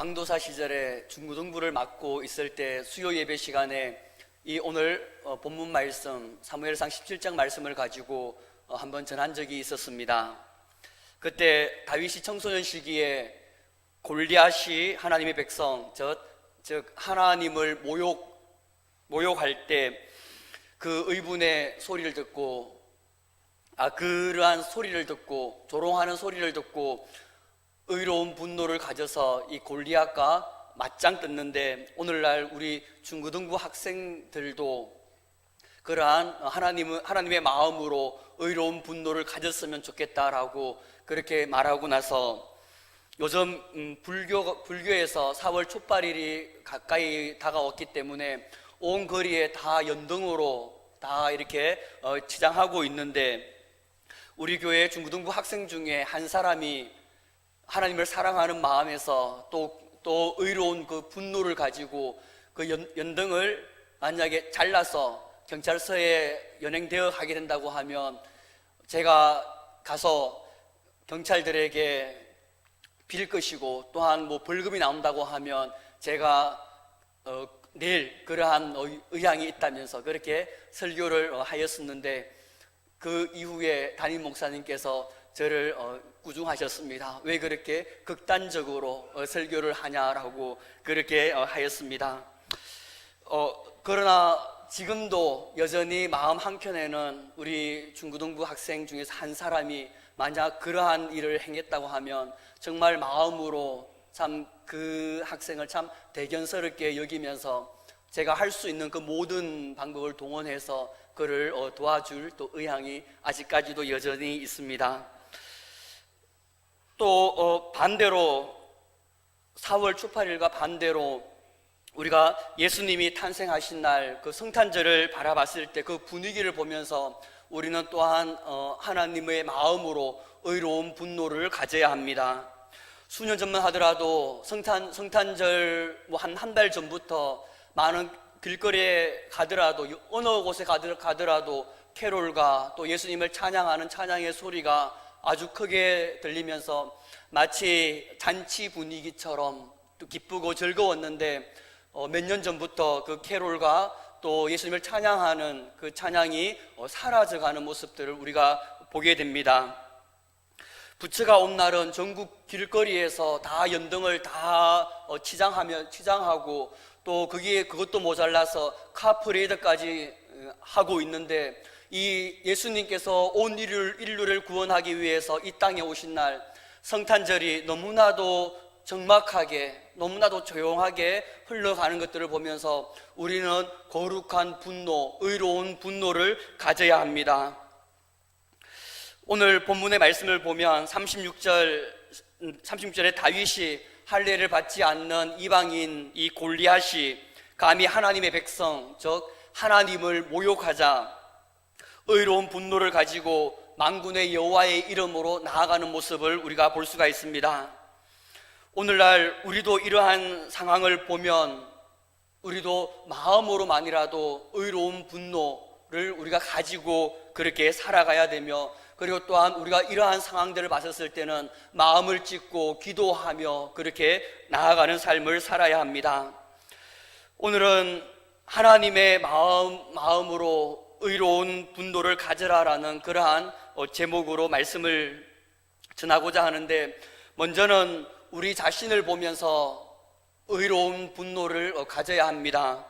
강도사 시절에 중고등부를 맡고 있을 때 수요 예배 시간에 이 오늘 어, 본문 말씀 사무엘상 17장 말씀을 가지고 어, 한번 전한 적이 있었습니다. 그때 다윗이 청소년 시기에 골리앗이 하나님의 백성 즉, 즉 하나님을 모욕 모욕할 때 그 의분의 소리를 듣고 아 그러한 소리를 듣고 조롱하는 소리를 듣고 의로운 분노를 가져서 이 골리앗과 맞짱 떴는데 오늘날 우리 중고등부 학생들도 그러한 하나님 하나님의 마음으로 의로운 분노를 가졌으면 좋겠다라고 그렇게 말하고 나서 요즘 음, 불교 불교에서 4월 촛발일이 가까이 다가왔기 때문에 온 거리에 다 연등으로 다 이렇게 어, 치장하고 있는데 우리 교회 중고등부 학생 중에 한 사람이 하나님을 사랑하는 마음에서 또, 또 의로운 그 분노를 가지고 그 연, 연등을 만약에 잘라서 경찰서에 연행되어 가게 된다고 하면 제가 가서 경찰들에게 빌 것이고 또한 뭐 벌금이 나온다고 하면 제가 어, 내일 그러한 의- 의향이 있다면서 그렇게 설교를 어, 하였었는데 그 이후에 담임 목사님께서 저를 어, 꾸중하셨습니다. 왜 그렇게 극단적으로 어, 설교를 하냐라고 그렇게 어, 하였습니다. 어, 그러나 지금도 여전히 마음 한켠에는 우리 중고등부 학생 중에서 한 사람이 만약 그러한 일을 행했다고 하면 정말 마음으로 참 그 학생을 참 대견스럽게 여기면서 제가 할 수 있는 그 모든 방법을 동원해서 그를 어, 도와줄 또 의향이 아직까지도 여전히 있습니다. 또 어, 반대로 4월 초팔일과 반대로 우리가 예수님이 탄생하신 날 그 성탄절을 바라봤을 때 그 분위기를 보면서 우리는 또한 어, 하나님의 마음으로 의로운 분노를 가져야 합니다. 수년 전만 하더라도 성탄 성탄절 뭐 한 한 달 전부터 많은 길거리에 가더라도 어느 곳에 가더- 가더라도 캐롤과 또 예수님을 찬양하는 찬양의 소리가 아주 크게 들리면서 마치 잔치 분위기처럼 또 기쁘고 즐거웠는데 어, 몇 년 전부터 그 캐롤과 또 예수님을 찬양하는 그 찬양이 어, 사라져가는 모습들을 우리가 보게 됩니다. 부처가 온 날은 전국 길거리에서 다 연등을 다 어, 치장하며 치장하고 또 그게 그것도 모자라서 카프레이드까지 어, 하고 있는데 이 예수님께서 온 인류를, 인류를 구원하기 위해서 이 땅에 오신 날 성탄절이 너무나도 적막하게 너무나도 조용하게 흘러가는 것들을 보면서 우리는 거룩한 분노, 의로운 분노를 가져야 합니다. 오늘 본문의 말씀을 보면 36절 36절에 다윗이 할례를 받지 않는 이방인 이 골리앗이 감히 하나님의 백성 즉 하나님을 모욕하자 의로운 분노를 가지고 만군의 여호와의 이름으로 나아가는 모습을 우리가 볼 수가 있습니다. 오늘날 우리도 이러한 상황을 보면 우리도 마음으로만이라도 의로운 분노를 우리가 가지고 그렇게 살아가야 되며 그리고 또한 우리가 이러한 상황들을 봤었을 때는 마음을 찢고 기도하며 그렇게 나아가는 삶을 살아야 합니다. 오늘은 하나님의 마음, 마음으로 의로운 분노를 가져라라는 그러한 어, 제목으로 말씀을 전하고자 하는데 먼저는 우리 자신을 보면서 의로운 분노를 어, 가져야 합니다.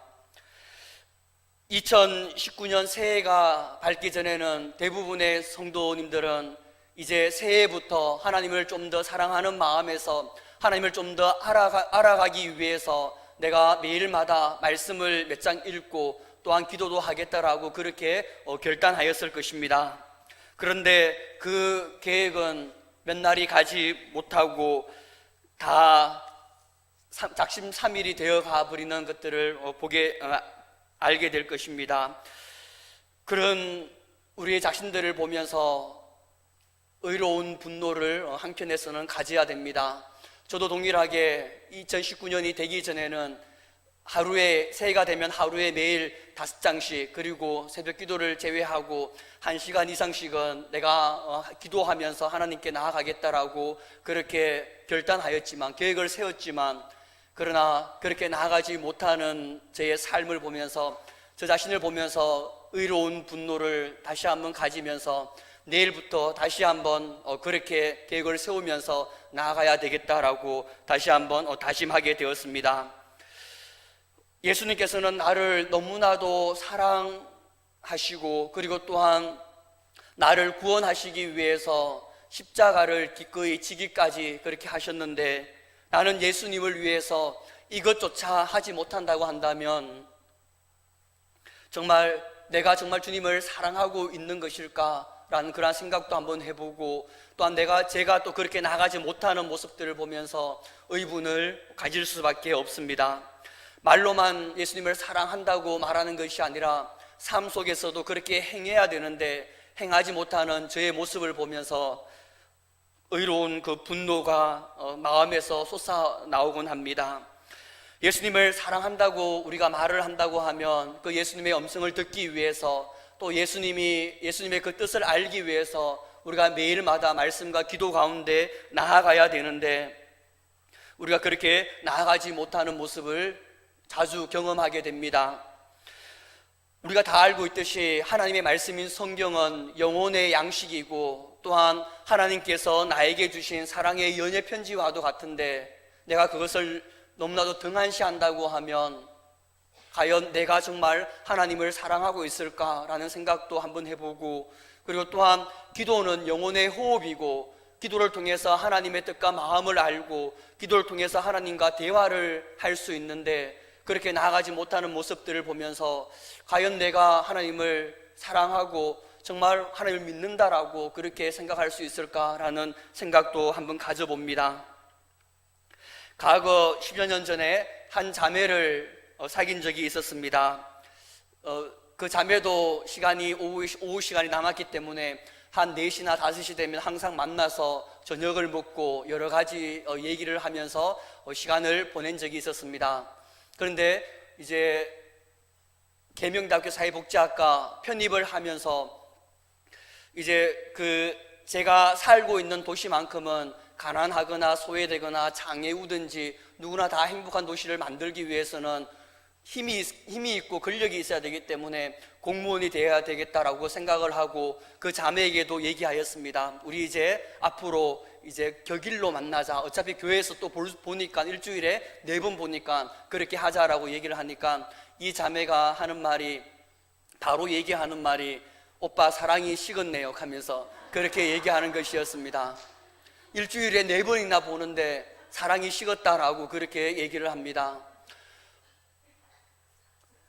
2019년 새해가 밝기 전에는 대부분의 성도님들은 이제 새해부터 하나님을 좀 더 사랑하는 마음에서 하나님을 좀 더 알아가, 알아가기 위해서 내가 매일마다 말씀을 몇 장 읽고 또한 기도도 하겠다라고 그렇게 어, 결단하였을 것입니다. 그런데 그 계획은 몇 날이 가지 못하고 다 삼- 작심삼일이 되어 가버리는 것들을 어, 보게 어, 알게 될 것입니다. 그런 우리의 자신들을 보면서 의로운 분노를 어, 한편에서는 가져야 됩니다. 저도 동일하게 2019년이 되기 전에는 하루에 새해가 되면 하루에 매일 다섯 장씩 그리고 새벽 기도를 제외하고 한 시간 이상씩은 내가 어, 기도하면서 하나님께 나아가겠다라고 그렇게 결단하였지만 계획을 세웠지만 그러나 그렇게 나아가지 못하는 저의 삶을 보면서 저 자신을 보면서 의로운 분노를 다시 한번 가지면서 내일부터 다시 한번 어, 그렇게 계획을 세우면서 나아가야 되겠다라고 다시 한번 어, 다짐하게 되었습니다. 예수님께서는 나를 너무나도 사랑하시고 그리고 또한 나를 구원하시기 위해서 십자가를 기꺼이 지기까지 그렇게 하셨는데 나는 예수님을 위해서 이것조차 하지 못한다고 한다면 정말 내가 정말 주님을 사랑하고 있는 것일까라는 그런 생각도 한번 해보고 또한 내가 제가 또 그렇게 나가지 못하는 모습들을 보면서 의분을 가질 수밖에 없습니다. 말로만 예수님을 사랑한다고 말하는 것이 아니라 삶 속에서도 그렇게 행해야 되는데 행하지 못하는 저의 모습을 보면서 의로운 그 분노가 어, 마음에서 솟아 나오곤 합니다. 예수님을 사랑한다고 우리가 말을 한다고 하면 그 예수님의 음성을 듣기 위해서 또 예수님이 예수님의 그 뜻을 알기 위해서 우리가 매일마다 말씀과 기도 가운데 나아가야 되는데 우리가 그렇게 나아가지 못하는 모습을 자주 경험하게 됩니다. 우리가 다 알고 있듯이 하나님의 말씀인 성경은 영혼의 양식이고 또한 하나님께서 나에게 주신 사랑의 연애 편지와도 같은데 내가 그것을 너무나도 등한시한다고 하면 과연 내가 정말 하나님을 사랑하고 있을까라는 생각도 한번 해보고 그리고 또한 기도는 영혼의 호흡이고 기도를 통해서 하나님의 뜻과 마음을 알고 기도를 통해서 하나님과 대화를 할 수 있는데 그렇게 나아가지 못하는 모습들을 보면서 과연 내가 하나님을 사랑하고 정말 하나님을 믿는다라고 그렇게 생각할 수 있을까라는 생각도 한번 가져봅니다. 과거 10여 년 전에 한 자매를 어, 사귄 적이 있었습니다. 어, 그 자매도 시간이 오후, 오후 시간이 남았기 때문에 한 4시나 5시 되면 항상 만나서 저녁을 먹고 여러 가지 어, 얘기를 하면서 어, 시간을 보낸 적이 있었습니다. 그런데 이제 계명대학교 사회복지학과 편입을 하면서 이제 그 제가 살고 있는 도시만큼은 가난하거나 소외되거나 장애우든지 누구나 다 행복한 도시를 만들기 위해서는 힘이, 힘이 있고 근력이 있어야 되기 때문에 공무원이 되어야 되겠다라고 생각을 하고 그 자매에게도 얘기하였습니다. 우리 이제 앞으로 이제 격일로 만나자. 어차피 교회에서 또 볼- 보니까 일주일에 네 번 보니까 그렇게 하자라고 얘기를 하니까 이 자매가 하는 말이 바로 얘기하는 말이 오빠 사랑이 식었네요 하면서 그렇게 얘기하는 것이었습니다. 일주일에 네 번이나 보는데 사랑이 식었다라고 그렇게 얘기를 합니다.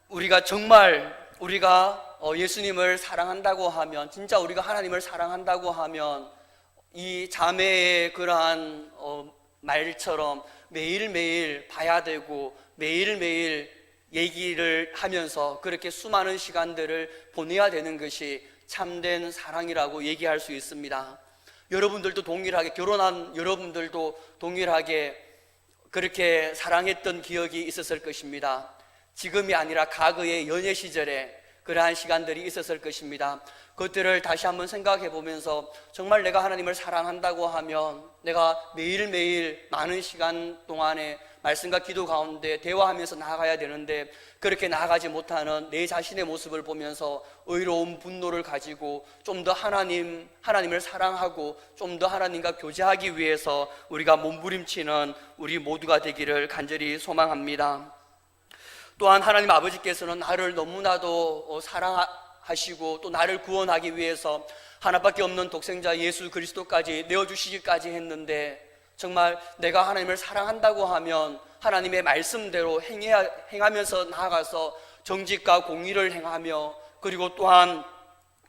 우리가 정말 우리가 어, 예수님을 사랑한다고 하면 진짜 우리가 하나님을 사랑한다고 하면 이 자매의 그러한 어, 말처럼 매일매일 봐야 되고 매일매일 얘기를 하면서 그렇게 수많은 시간들을 보내야 되는 것이 참된 사랑이라고 얘기할 수 있습니다. 여러분들도 동일하게 결혼한 여러분들도 동일하게 그렇게 사랑했던 기억이 있었을 것입니다. 지금이 아니라 과거의 연애 시절에 그러한 시간들이 있었을 것입니다. 그것들을 다시 한번 생각해 보면서 정말 내가 하나님을 사랑한다고 하면 내가 매일매일 많은 시간 동안에 말씀과 기도 가운데 대화하면서 나아가야 되는데 그렇게 나아가지 못하는 내 자신의 모습을 보면서 의로운 분노를 가지고 좀 더 하나님, 하나님을 사랑하고 좀 더 하나님과 교제하기 위해서 우리가 몸부림치는 우리 모두가 되기를 간절히 소망합니다. 또한 하나님 아버지께서는 나를 너무나도 어, 사랑하시고 또 나를 구원하기 위해서 하나밖에 없는 독생자 예수 그리스도까지 내어주시기까지 했는데 정말 내가 하나님을 사랑한다고 하면 하나님의 말씀대로 행해야, 행하면서 나아가서 정직과 공의를 행하며 그리고 또한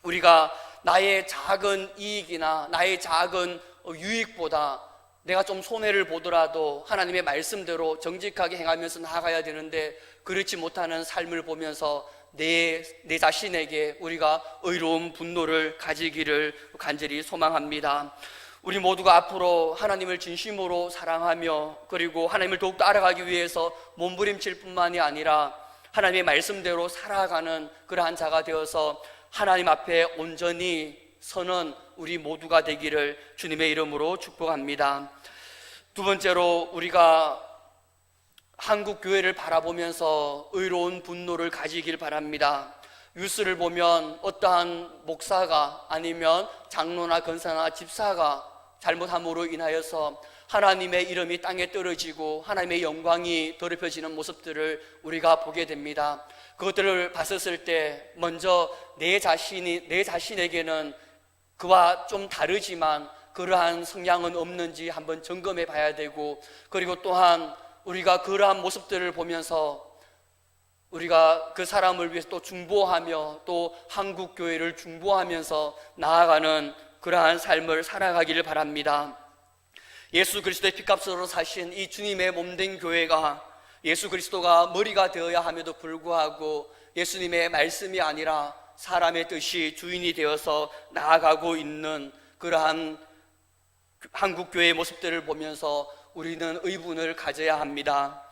우리가 나의 작은 이익이나 나의 작은 어, 유익보다 내가 좀 손해를 보더라도 하나님의 말씀대로 정직하게 행하면서 나아가야 되는데 그렇지 못하는 삶을 보면서 내, 내 자신에게 우리가 의로운 분노를 가지기를 간절히 소망합니다. 우리 모두가 앞으로 하나님을 진심으로 사랑하며 그리고 하나님을 더욱더 알아가기 위해서 몸부림칠 뿐만이 아니라 하나님의 말씀대로 살아가는 그러한 자가 되어서 하나님 앞에 온전히 서는 우리 모두가 되기를 주님의 이름으로 축복합니다. 두 번째로 우리가 한국 교회를 바라보면서 의로운 분노를 가지길 바랍니다. 뉴스를 보면 어떠한 목사가 아니면 장로나 건사나 집사가 잘못함으로 인하여서 하나님의 이름이 땅에 떨어지고 하나님의 영광이 더럽혀지는 모습들을 우리가 보게 됩니다. 그것들을 봤었을 때 먼저 내 자신이 내 자신에게는 그와 좀 다르지만 그러한 성향은 없는지 한번 점검해 봐야 되고 그리고 또한 우리가 그러한 모습들을 보면서 우리가 그 사람을 위해서 또 중보하며 또 한국 교회를 중보하면서 나아가는 그러한 삶을 살아가기를 바랍니다. 예수 그리스도의 피값으로 사신 이 주님의 몸된 교회가 예수 그리스도가 머리가 되어야 함에도 불구하고 예수님의 말씀이 아니라 사람의 뜻이 주인이 되어서 나아가고 있는 그러한 한국 교회의 모습들을 보면서 우리는 의분을 가져야 합니다.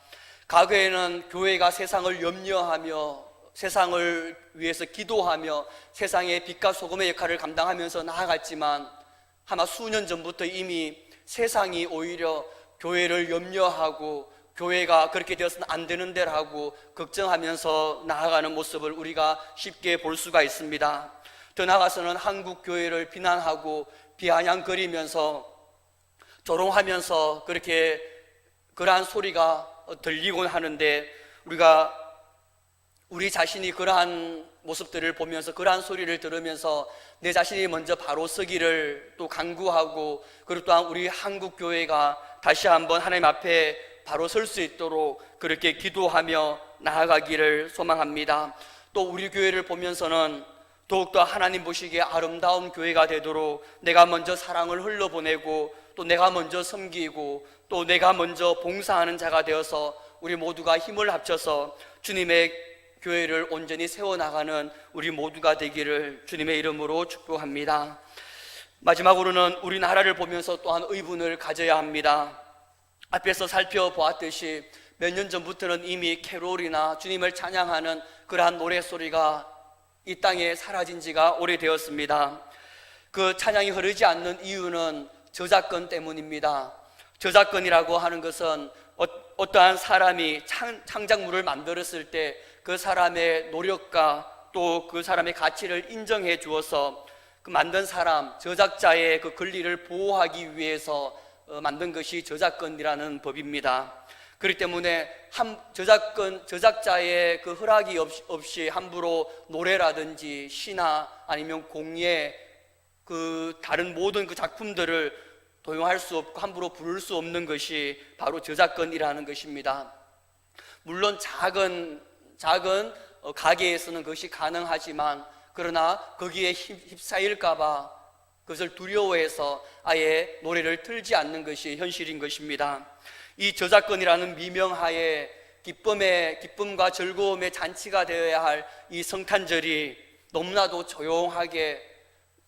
과거에는 교회가 세상을 염려하며 세상을 위해서 기도하며 세상의 빛과 소금의 역할을 감당하면서 나아갔지만 아마 수년 전부터 이미 세상이 오히려 교회를 염려하고 교회가 그렇게 되어서는 안 되는 데라고 걱정하면서 나아가는 모습을 우리가 쉽게 볼 수가 있습니다. 더 나아가서는 한국 교회를 비난하고 비아냥거리면서 조롱하면서 그렇게 그러한 소리가 들리곤 하는데 우리가 우리 자신이 그러한 모습들을 보면서 그러한 소리를 들으면서 내 자신이 먼저 바로 서기를 또 강구하고 그리고 또한 우리 한국 교회가 다시 한번 하나님 앞에 바로 설 수 있도록 그렇게 기도하며 나아가기를 소망합니다. 또 우리 교회를 보면서는 더욱더 하나님 보시기에 아름다운 교회가 되도록 내가 먼저 사랑을 흘러보내고 또 내가 먼저 섬기고 또 내가 먼저 봉사하는 자가 되어서 우리 모두가 힘을 합쳐서 주님의 교회를 온전히 세워나가는 우리 모두가 되기를 주님의 이름으로 축복합니다. 마지막으로는 우리나라를 보면서 또한 의분을 가져야 합니다. 앞에서 살펴보았듯이 몇 년 전부터는 이미 캐롤이나 주님을 찬양하는 그러한 노래소리가 이 땅에 사라진 지가 오래되었습니다. 그 찬양이 흐르지 않는 이유는 저작권 때문입니다. 저작권이라고 하는 것은 어, 떠한 사람이 창, 창작물을 만들었을 때 그 사람의 노력과 또 그 사람의 가치를 인정해 주어서 그 만든 사람, 저작자의 그 권리를 보호하기 위해서 어, 만든 것이 저작권이라는 법입니다. 그렇기 때문에 한 저작권 저작자의 그 허락이 없이, 없이 함부로 노래라든지 시나 아니면 공예 그 다른 모든 그 작품들을 도용할 수 없고 함부로 부를 수 없는 것이 바로 저작권이라는 것입니다. 물론 작은 작은 어, 가게에서는 그것이 가능하지만 그러나 거기에 휩싸일까봐 그것을 두려워해서 아예 노래를 틀지 않는 것이 현실인 것입니다. 이 저작권이라는 미명하에 기쁨의 기쁨과 즐거움의 잔치가 되어야 할 이 성탄절이 너무나도 조용하게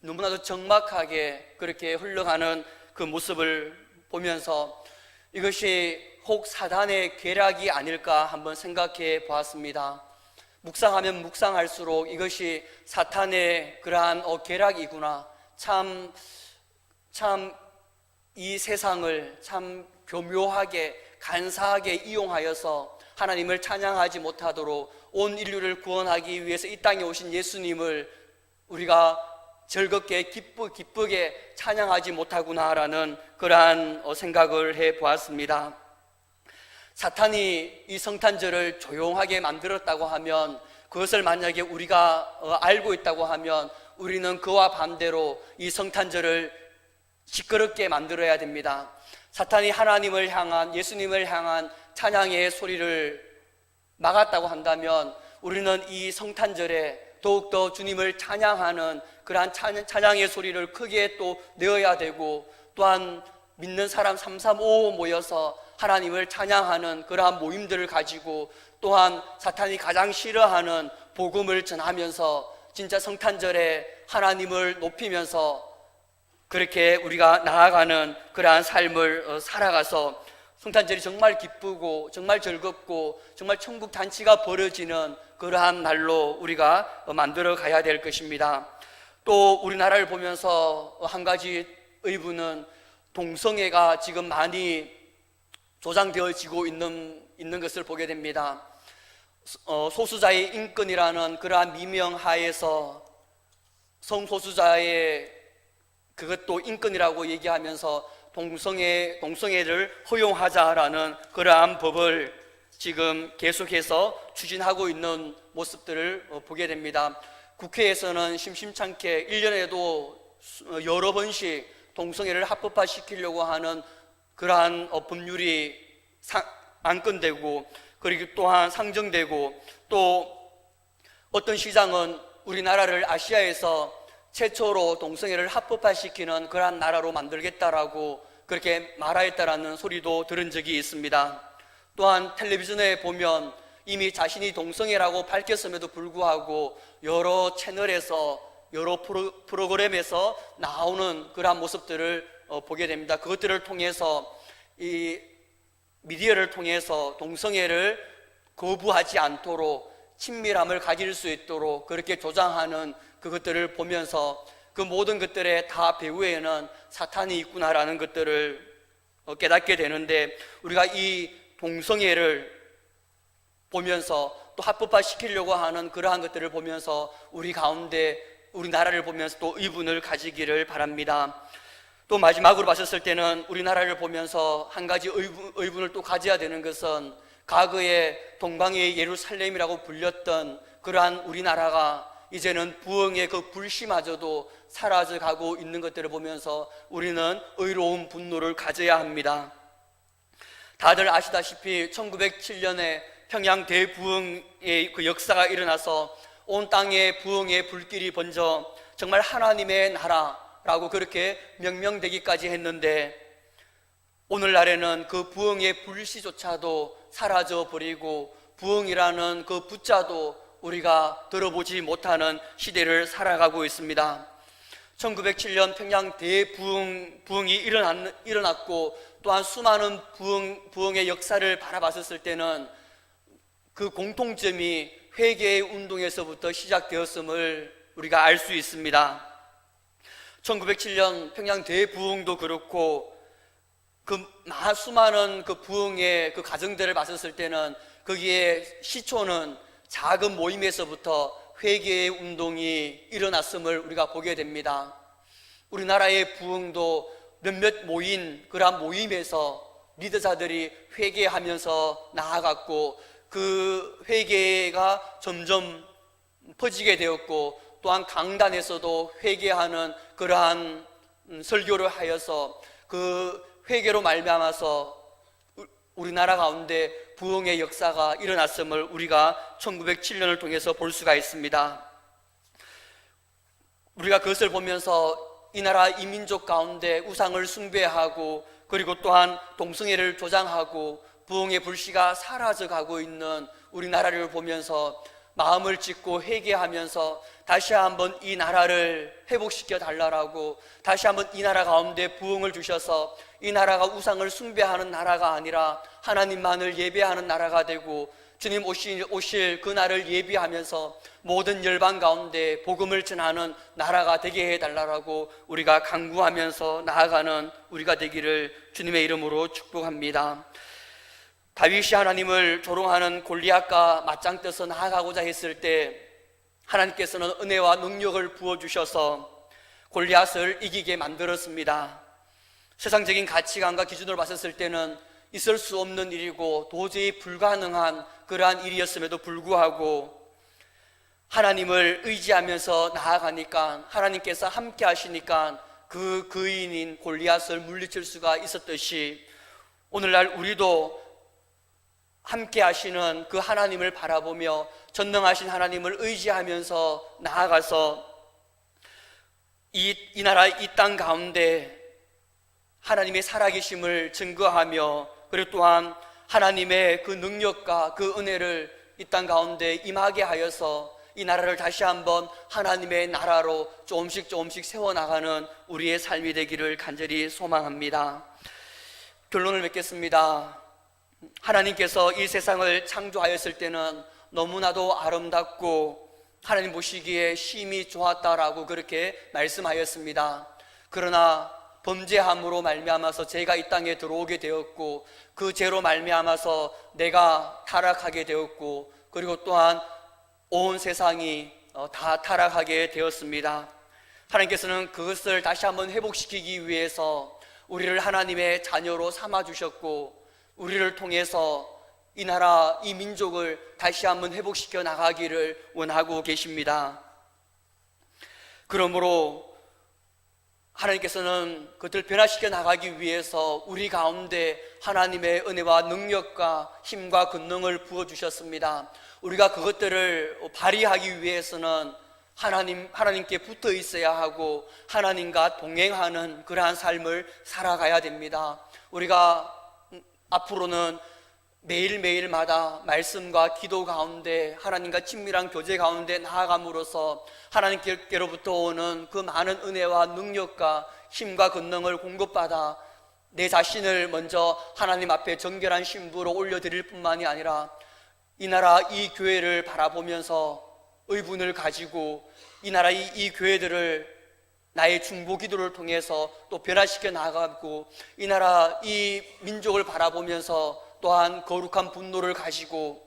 너무나도 적막하게 그렇게 흘러가는 그 모습을 보면서 이것이 혹 사단의 계략이 아닐까 한번 생각해 보았습니다. 묵상하면 묵상할수록 이것이 사탄의 그러한 어, 계략이구나. 참, 참, 이 세상을 참 교묘하게, 간사하게 이용하여서 하나님을 찬양하지 못하도록 온 인류를 구원하기 위해서 이 땅에 오신 예수님을 우리가 즐겁게 기쁘, 기쁘게 찬양하지 못하구나라는 그러한 어, 생각을 해 보았습니다. 사탄이 이 성탄절을 조용하게 만들었다고 하면 그것을 만약에 우리가 어, 알고 있다고 하면 우리는 그와 반대로 이 성탄절을 시끄럽게 만들어야 됩니다. 사탄이 하나님을 향한 예수님을 향한 찬양의 소리를 막았다고 한다면 우리는 이 성탄절에 더욱더 주님을 찬양하는 그러한 찬양의 소리를 크게 또 내어야 되고 또한 믿는 사람 335 모여서 하나님을 찬양하는 그러한 모임들을 가지고 또한 사탄이 가장 싫어하는 복음을 전하면서 진짜 성탄절에 하나님을 높이면서 그렇게 우리가 나아가는 그러한 삶을 어, 살아가서 성탄절이 정말 기쁘고 정말 즐겁고 정말 천국 단치가 벌어지는 그러한 날로 우리가 어, 만들어 가야 될 것입니다. 또 우리나라를 보면서 한 가지 의부는 동성애가 지금 많이 조장되어지고 있는 있는 것을 보게 됩니다. 어, 소수자의 인권이라는 그러한 미명하에서 성소수자의 그것도 인권이라고 얘기하면서 동성애, 동성애를 허용하자라는 그러한 법을 지금 계속해서 추진하고 있는 모습들을 어, 보게 됩니다. 국회에서는 심심찮게 1년에도 여러 번씩 동성애를 합법화시키려고 하는 그러한 어, 법률이 상- 안건되고 그리고 또한 상정되고 또 어떤 시장은 우리나라를 아시아에서 최초로 동성애를 합법화시키는 그러한 나라로 만들겠다라고 그렇게 말하였다라는 소리도 들은 적이 있습니다. 또한 텔레비전에 보면 이미 자신이 동성애라고 밝혔음에도 불구하고 여러 채널에서 여러 프로, 프로그램에서 나오는 그러한 모습들을 어, 보게 됩니다. 그것들을 통해서 이 미디어를 통해서 동성애를 거부하지 않도록 친밀함을 가질 수 있도록 그렇게 조장하는 그것들을 보면서 그 모든 것들의 다 배후에는 사탄이 있구나라는 것들을 어, 깨닫게 되는데 우리가 이 동성애를 보면서 또 합법화 시키려고 하는 그러한 것들을 보면서 우리 가운데 우리나라를 보면서 또 의분을 가지기를 바랍니다. 또 마지막으로 봤었을 때는 우리나라를 보면서 한 가지 의분, 의분을 또 가져야 되는 것은 과거에 동방의 예루살렘이라고 불렸던 그러한 우리나라가 이제는 부흥의 그 불씨마저도 사라져 가고 있는 것들을 보면서 우리는 의로운 분노를 가져야 합니다. 다들 아시다시피 1907년에 평양 대부흥의 그 역사가 일어나서 온 땅에 부흥의 불길이 번져 정말 하나님의 나라 라고 그렇게 명명되기까지 했는데 오늘날에는 그 부흥의 불씨조차도 사라져 버리고 부흥이라는 그 부자도 우리가 들어보지 못하는 시대를 살아가고 있습니다. 1907년 평양 대부흥 부흥이 일어났, 일어났고 또한 수많은 부흥, 부흥의 역사를 바라봤을 때는 그 공통점이 회개의 운동에서부터 시작되었음을 우리가 알 수 있습니다. 1907년 평양 대부흥도 그렇고 그 마- 수많은 그 부흥의 그 과정들을 봤었을 때는 거기에 시초는 작은 모임에서부터 회개의 운동이 일어났음을 우리가 보게 됩니다. 우리나라의 부흥도 몇몇 모인 그러한 모임에서 리더자들이 회개하면서 나아갔고 그 회개가 점점 퍼지게 되었고 또한 강단에서도 회개하는 그러한 음, 설교를 하여서 그 회개로 말미암아서 우- 우리나라 가운데 부흥의 역사가 일어났음을 우리가 1907년을 통해서 볼 수가 있습니다. 우리가 그것을 보면서 이 나라 이민족 가운데 우상을 숭배하고 그리고 또한 동성애를 조장하고 부흥의 불씨가 사라져 가고 있는 우리나라를 보면서 마음을 찢고 회개하면서 다시 한번 이 나라를 회복시켜 달라라고 다시 한번 이 나라 가운데 부흥을 주셔서 이 나라가 우상을 숭배하는 나라가 아니라 하나님만을 예배하는 나라가 되고 주님 오실, 오실 그 날을 예비하면서 모든 열방 가운데 복음을 전하는 나라가 되게 해달라고 우리가 강구하면서 나아가는 우리가 되기를 주님의 이름으로 축복합니다. 다윗이 하나님을 조롱하는 골리앗과 맞짱 떠서 나아가고자 했을 때 하나님께서는 은혜와 능력을 부어 주셔서 골리앗을 이기게 만들었습니다. 세상적인 가치관과 기준으로 봤었을 때는 있을 수 없는 일이고 도저히 불가능한 그러한 일이었음에도 불구하고 하나님을 의지하면서 나아가니까 하나님께서 함께 하시니까 그 그인인 골리앗을 물리칠 수가 있었듯이 오늘날 우리도 함께 하시는 그 하나님을 바라보며 전능하신 하나님을 의지하면서 나아가서 이, 이 나라 이 땅 가운데 하나님의 살아계심을 증거하며 그리고 또한 하나님의 그 능력과 그 은혜를 이 땅 가운데 임하게 하여서 이 나라를 다시 한번 하나님의 나라로 조금씩 조금씩 세워나가는 우리의 삶이 되기를 간절히 소망합니다. 결론을 맺겠습니다. 하나님께서 이 세상을 창조하였을 때는 너무나도 아름답고 하나님 보시기에 심히 좋았다라고 그렇게 말씀하였습니다. 그러나 범죄함으로 말미암아서 죄가 이 땅에 들어오게 되었고 그 죄로 말미암아서 내가 타락하게 되었고 그리고 또한 온 세상이 어, 다 타락하게 되었습니다. 하나님께서는 그것을 다시 한번 회복시키기 위해서 우리를 하나님의 자녀로 삼아 주셨고 우리를 통해서 이 나라 이 민족을 다시 한번 회복시켜 나가기를 원하고 계십니다. 그러므로 하나님께서는 그들을 변화시켜 나가기 위해서 우리 가운데 하나님의 은혜와 능력과 힘과 권능을 부어 주셨습니다. 우리가 그것들을 발휘하기 위해서는 하나님 하나님께 붙어 있어야 하고 하나님과 동행하는 그러한 삶을 살아가야 됩니다. 우리가 앞으로는 매일매일마다 말씀과 기도 가운데 하나님과 친밀한 교제 가운데 나아감으로써 하나님께로부터 오는 그 많은 은혜와 능력과 힘과 권능을 공급받아 내 자신을 먼저 하나님 앞에 정결한 신부로 올려드릴 뿐만이 아니라 이 나라 이 교회를 바라보면서 의분을 가지고 이 나라 이, 이 교회들을 나의 중보 기도를 통해서 또 변화시켜 나가고 이 나라 이 민족을 바라보면서 또한 거룩한 분노를 가지고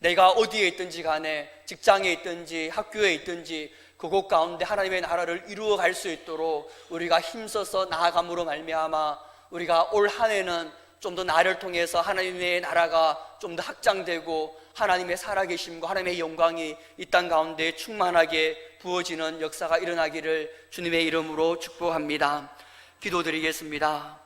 내가 어디에 있든지 간에 직장에 있든지 학교에 있든지 그곳 가운데 하나님의 나라를 이루어 갈 수 있도록 우리가 힘써서 나아감으로 말미암아 우리가 올 한 해는 좀 더 나를 통해서 하나님의 나라가 좀 더 확장되고 하나님의 살아계심과 하나님의 영광이 이 땅 가운데 충만하게 부어지는 역사가 일어나기를 주님의 이름으로 축복합니다. 기도드리겠습니다.